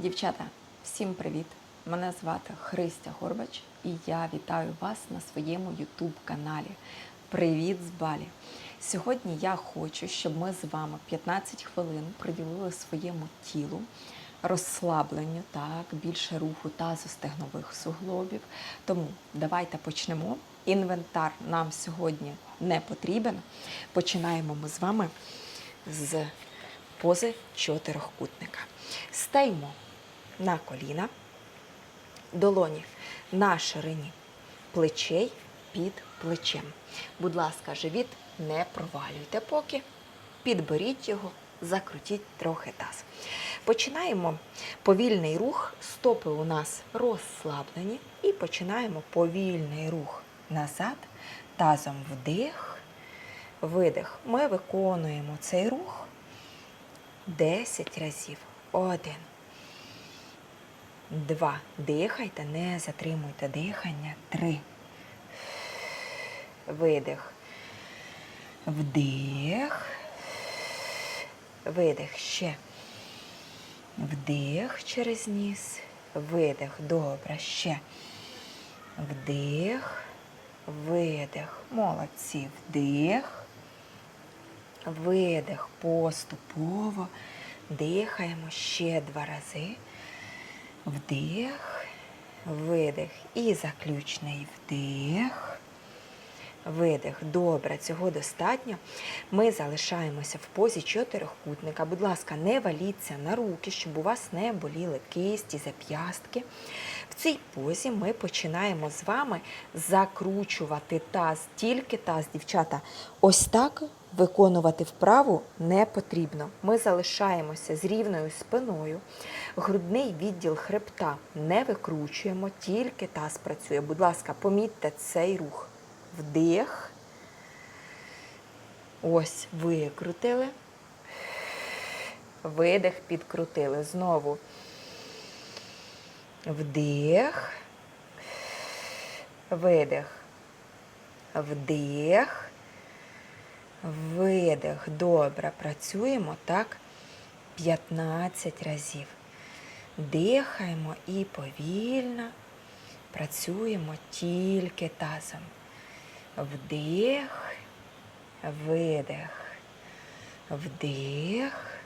Дівчата, всім привіт! Мене звати Христя Горбач і я вітаю вас на своєму YouTube каналі. Привіт з Балі! Сьогодні я хочу, щоб ми з вами 15 хвилин приділили своєму тілу, розслабленню, так, більше руху тазостегнових суглобів. Тому давайте почнемо. Інвентар нам сьогодні не потрібен. Починаємо ми з вами з пози чотирьохкутника. Стаємо на коліна, долоні на ширині плечей під плечем. Будь ласка, живіт не провалюйте поки. Підберіть його, закрутіть трохи таз. Починаємо повільний рух, стопи у нас розслаблені, і починаємо повільний рух назад, тазом вдих, видих. Ми виконуємо цей рух 10 разів. Один. Два. Дихайте, не затримуйте дихання. Три. Видих. Вдих. Видих. Ще. Вдих через ніс. Видих. Добре. Ще. Вдих. Видих. Молодці. Вдих. Видих. Поступово. Дихаємо ще два рази. Вдих, видих. І заключний вдих. Видих. Добре, цього достатньо. Ми залишаємося в позі чотирьохкутника. Будь ласка, не валіться на руки, щоб у вас не боліли кисті, зап'ястки. В цій позі ми починаємо з вами закручувати таз, тільки таз, дівчата. Ось так виконувати вправу не потрібно. Ми залишаємося з рівною спиною. Грудний відділ хребта не викручуємо, тільки таз працює. Будь ласка, помітьте цей рух. Вдих. Ось викрутили. Видих, підкрутили. Знову. Вдих. Видих. Вдих. Видих. Добре. Працюємо так 15 разів. Дихаємо і повільно працюємо тільки тазом. Вдих, видих, вдих,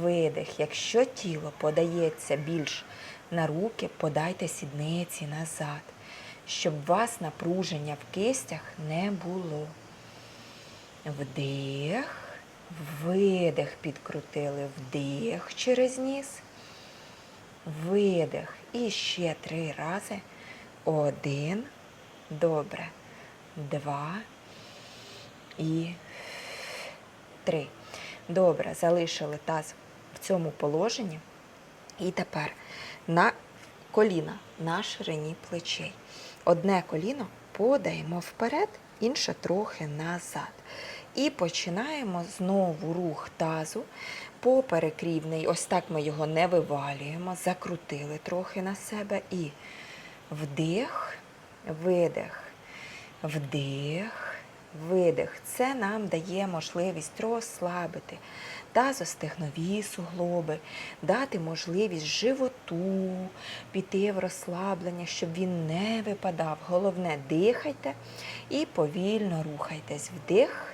видих. Якщо тіло подається більш на руки, подайте сідниці назад, щоб вас напруження в кистях не було. Вдих, видих, підкрутили, вдих через ніс, видих. І ще три рази. Один. Добре. Два. І три. Добре, залишили таз в цьому положенні. І тепер на коліна на ширині плечей. Одне коліно подаємо вперед, інше трохи назад. І починаємо знову рух тазу поперекрівний. Ось так ми його не вивалюємо, закрутили трохи на себе. І вдих, видих, вдих, видих. Це нам дає можливість розслабити тазостегнові суглоби, дати можливість животу піти в розслаблення, щоб він не випадав. Головне, дихайте і повільно рухайтесь. Вдих,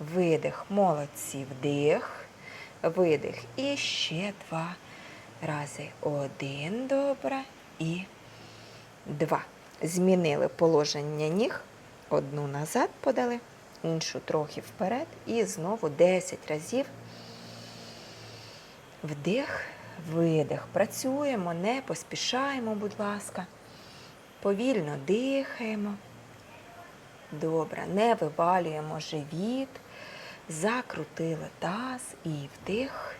видих. Молодці, вдих, видих. І ще два рази. Один, добре, і два. Змінили положення ніг. Одну назад подали, іншу трохи вперед. І знову 10 разів. Вдих, видих. Працюємо, не поспішаємо, будь ласка. Повільно дихаємо. Добре, не вивалюємо живіт. Закрутили таз і вдих,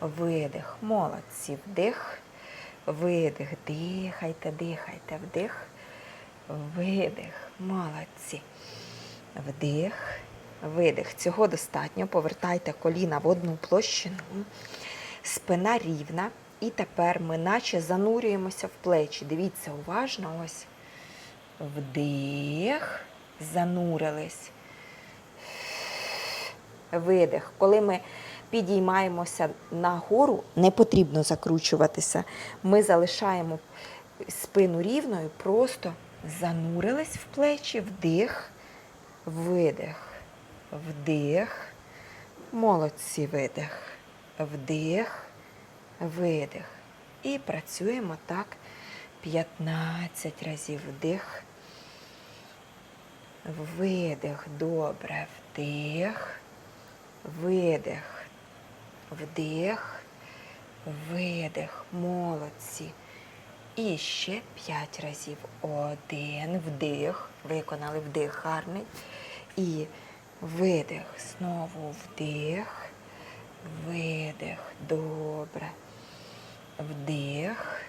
видих. Молодці. Вдих, видих. Дихайте, дихайте, вдих, видих. Молодці. Вдих, видих. Цього достатньо. Повертайте коліна в одну площину. Спина рівна. І тепер ми наче занурюємося в плечі. Дивіться уважно, ось. Вдих, занурились. Видих. Коли ми підіймаємося нагору, не потрібно закручуватися. Ми залишаємо спину рівною, просто занурились в плечі, вдих, видих, вдих. Молодці, видих, вдих, видих. І працюємо так 15 разів вдих. Видих, добре, вдих, видих, вдих, видих, молодці. І ще 5 разів. Один вдих. Виконали вдих гарний. І видих. Знову вдих. Видих. Добре. Вдих.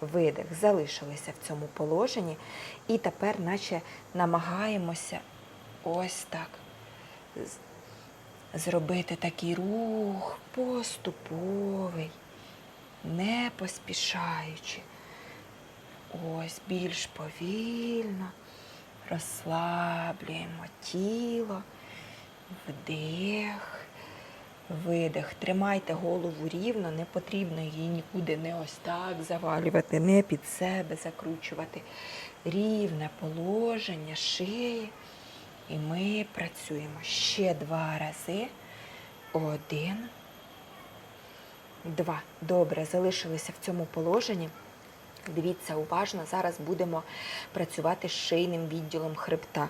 Видих. Залишилися в цьому положенні. І тепер, наче намагаємося ось так зробити такий рух поступовий, не поспішаючи. Ось більш повільно розслаблюємо тіло, вдих, видих. Тримайте голову рівно, не потрібно її нікуди не ось так завалювати, не під себе закручувати. Рівне положення шиї. І ми працюємо ще два рази. Один. Два. Добре, залишилися в цьому положенні. Дивіться уважно, зараз будемо працювати з шийним відділом хребта.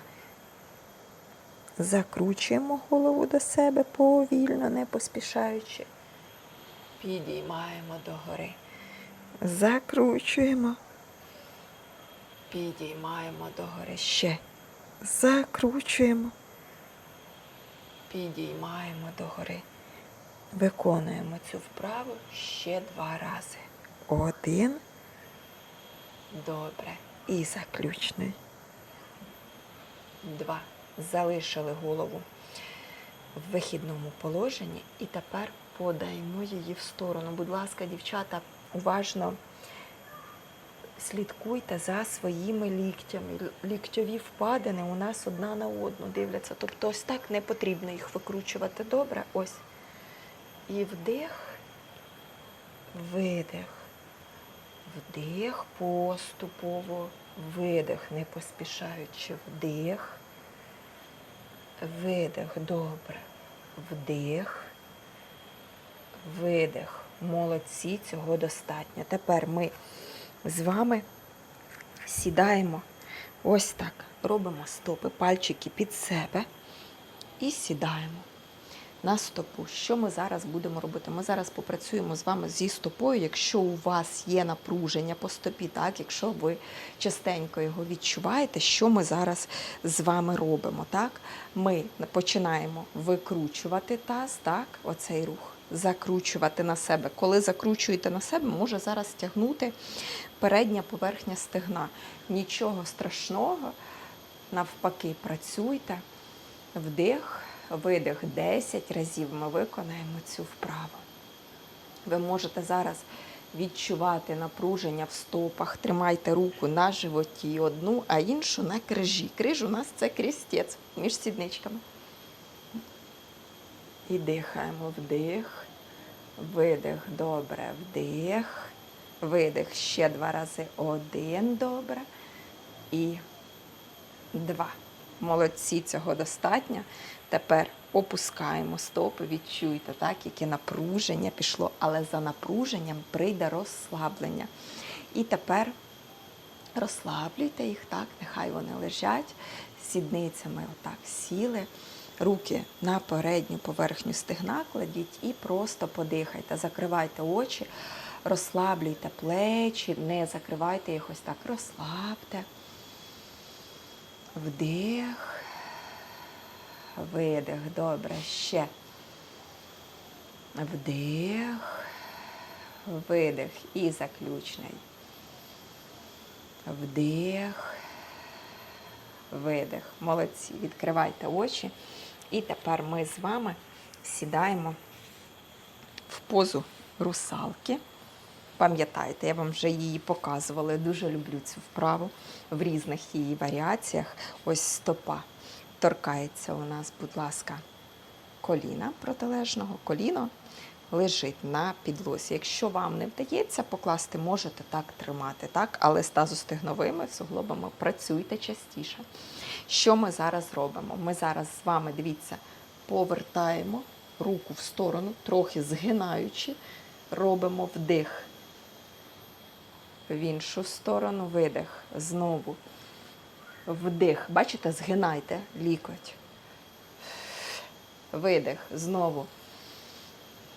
Закручуємо голову до себе повільно, не поспішаючи. Підіймаємо догори. Закручуємо. Підіймаємо догори ще. Закручуємо. Підіймаємо догори. Виконуємо цю вправу ще два рази. Один. Добре. І заключний. Два. Залишили голову в вихідному положенні і тепер подаємо її в сторону. Будь ласка, дівчата, уважно слідкуйте за своїми ліктями. Ліктьові впадини у нас одна на одну дивляться. Тобто ось так не потрібно їх викручувати. Добре? Ось. І вдих, видих. Вдих поступово, видих, не поспішаючи, вдих, видих, добре, вдих, видих. Молодці, цього достатньо. Тепер ми з вами сідаємо ось так. Робимо стопи, пальчики під себе і сідаємо на стопу. Що ми зараз будемо робити? Ми зараз попрацюємо з вами зі стопою. Якщо у вас є напруження по стопі, так, якщо ви частенько його відчуваєте, що ми зараз з вами робимо? Так? Ми починаємо викручувати таз, так, оцей рух. Закручувати на себе. Коли закручуєте на себе, може зараз тягнути передня поверхня стегна. Нічого страшного, навпаки, працюйте. Вдих, видих 10 разів ми виконаємо цю вправу. Ви можете зараз відчувати напруження в стопах. Тримайте руку на животі одну, а іншу на крижі. Криж у нас це крістець між сідничками. І дихаємо вдих, видих, добре, вдих, видих ще два рази. Один, добре. І два. Молодці, цього достатньо. Тепер опускаємо стопи, відчуйте, так, яке напруження пішло, але за напруженням прийде розслаблення. І тепер розслаблюйте їх, так, нехай вони лежать, сідницями отак сіли. Руки на передню поверхню стегна кладіть і просто подихайте. Закривайте очі, розслаблюйте плечі, не закривайте їх ось так, розслабте. Вдих, видих, добре, ще. Вдих, видих і заключний. Вдих, видих. Молодці. Відкривайте очі. І тепер ми з вами сідаємо в позу русалки. Пам'ятаєте, я вам вже її показувала. Я дуже люблю цю вправу в різних її варіаціях. Ось стопа торкається у нас, будь ласка, коліна протилежного. Коліно лежить на підлозі. Якщо вам не вдається покласти, можете так тримати, так? але з тазостегновими суглобами працюйте частіше. Що ми зараз робимо? Ми зараз з вами, дивіться, повертаємо руку в сторону, трохи згинаючи, робимо вдих. В іншу сторону видих. Знову. Вдих. Бачите, згинайте лікоть. Видих. Знову.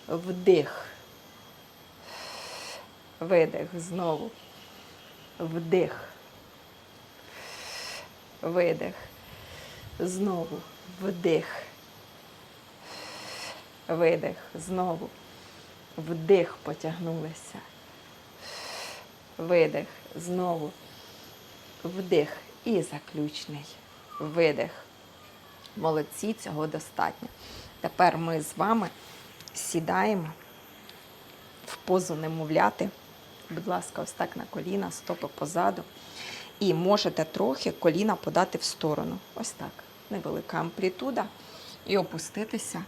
Вдих. Видих. Знову. Вдих. Видих. Знову. Вдих. Видих. Знову. Вдих. Потягнулися. Видих. Знову. Вдих. І заключний видих. Молодці, цього достатньо. Тепер ми з вами сідаємо в позу немовляти. Будь ласка, ось так на коліна, стопи позаду. І можете трохи коліна подати в сторону. Ось так. Невелика амплітуда. І опуститися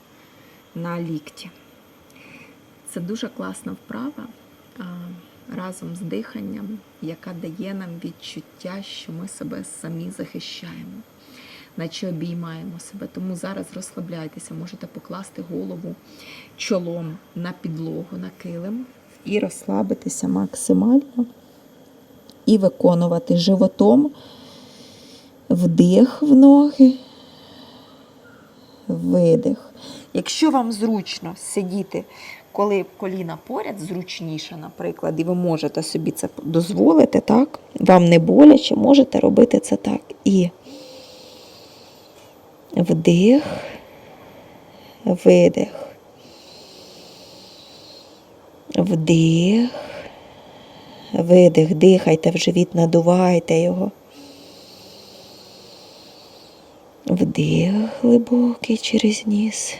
на лікті. Це дуже класна вправа разом з диханням, яка дає нам відчуття, що ми себе самі захищаємо, наче обіймаємо себе. Тому зараз розслабляйтеся, можете покласти голову чолом на підлогу, на килим і розслабитися максимально. І виконувати животом вдих в ноги, видих. Якщо вам зручно сидіти, коли коліна поряд, зручніше, наприклад, і ви можете собі це дозволити, так? Вам не боляче, можете робити це так. І вдих, видих. Вдих, видих, дихайте в живіт, надувайте його. Вдих глибокий через ніс.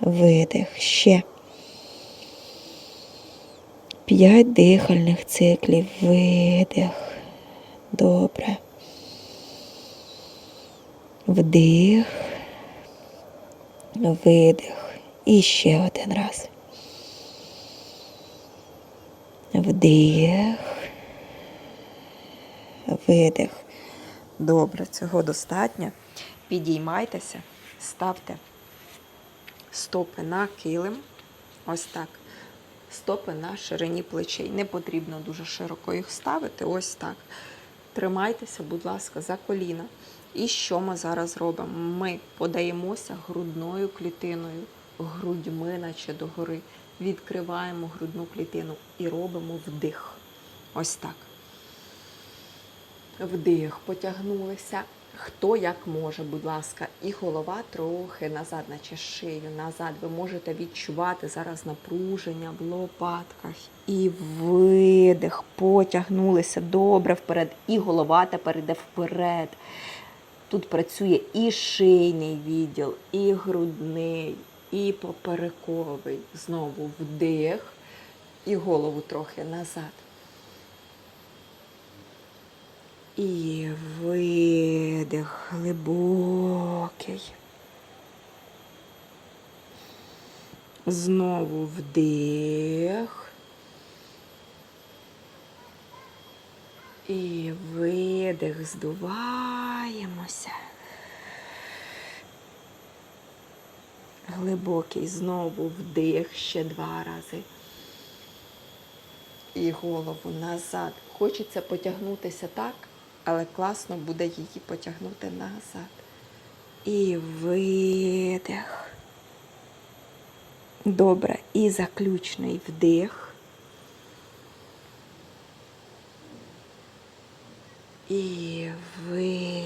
Видих. Ще. П'ять дихальних циклів. Видих. Добре. Вдих. Видих. І ще один раз. Вдих. Видих. Добре, цього достатньо. Підіймайтеся, ставте стопи на килим. Ось так. Стопи на ширині плечей. Не потрібно дуже широко їх ставити. Ось так. Тримайтеся, будь ласка, за коліна. І що ми зараз робимо? Ми подаємося грудною клітиною, грудьми, наче догори. Відкриваємо грудну клітину і робимо вдих. Ось так. Вдих, потягнулися. Хто як може, будь ласка, і голова трохи назад, наче шию, назад. Ви можете відчувати зараз напруження в лопатках. І видих, потягнулися добре вперед. І голова тепер йде вперед. Тут працює і шийний відділ, і грудний, і поперековий. Знову вдих, і голову трохи назад. І видих глибокий. Знову вдих. І видих, здуваємося. Глибокий знову вдих ще два рази. І голову назад. Хочеться потягнутися так, але класно буде її потягнути назад. І видих. Добре. І заключний вдих. І видих.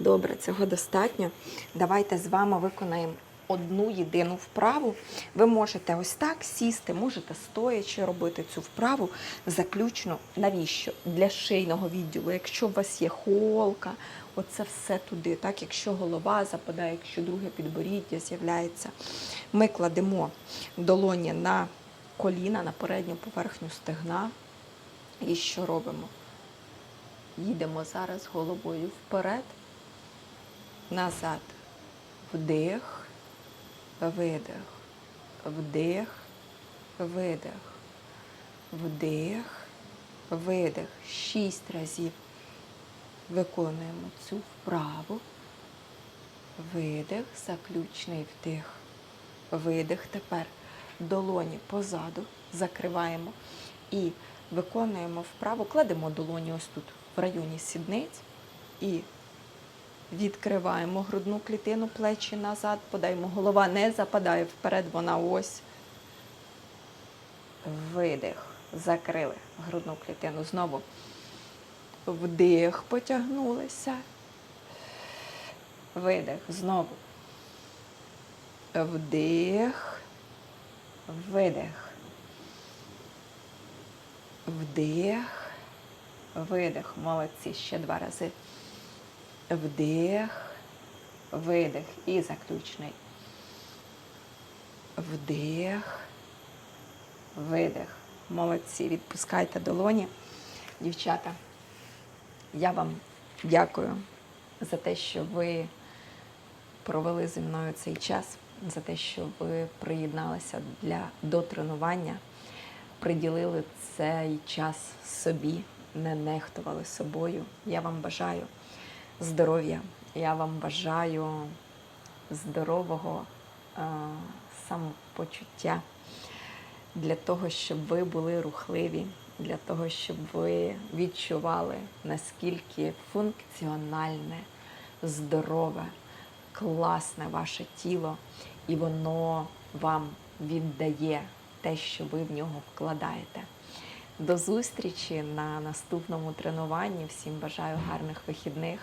Добре, цього достатньо. Давайте з вами виконаємо одну єдину вправу. Ви можете ось так сісти, можете стоячи робити цю вправу заключно. Навіщо? Для шийного відділу. Якщо у вас є холка, оце все туди. Так, Якщо голова западає, якщо друге підборіддя з'являється, ми кладемо долоні на коліна, на передню поверхню стегна. І що робимо? Їдемо зараз головою вперед назад. Вдих, видих, вдих, видих, вдих, видих. Шість разів виконуємо цю вправу. Видих, заключний вдих. Видих. Тепер долоні позаду закриваємо і виконуємо вправу. Кладемо долоні ось тут, в районі сідниць. І відкриваємо грудну клітину, плечі назад, подаємо. Голова не западає вперед, вона ось. Видих. Закрили грудну клітину. Знову вдих, потягнулися. Видих. Знову. Вдих. Видих. Вдих. Видих. Молодці. Ще два рази. Вдих. Видих. І заключний. Вдих. Видих. Молодці. Відпускайте долоні. Дівчата, я вам дякую за те, що ви провели зі мною цей час, за те, що ви приєдналися для, до тренування, приділили цей час собі, не нехтували собою. Я вам бажаю здоров'я, я вам бажаю здорового е, самопочуття для того, щоб ви були рухливі, для того, щоб ви відчували, наскільки функціональне, здорове, класне ваше тіло, і воно вам віддає те, що ви в нього вкладаєте. До зустрічі на наступному тренуванні. Всім бажаю гарних вихідних.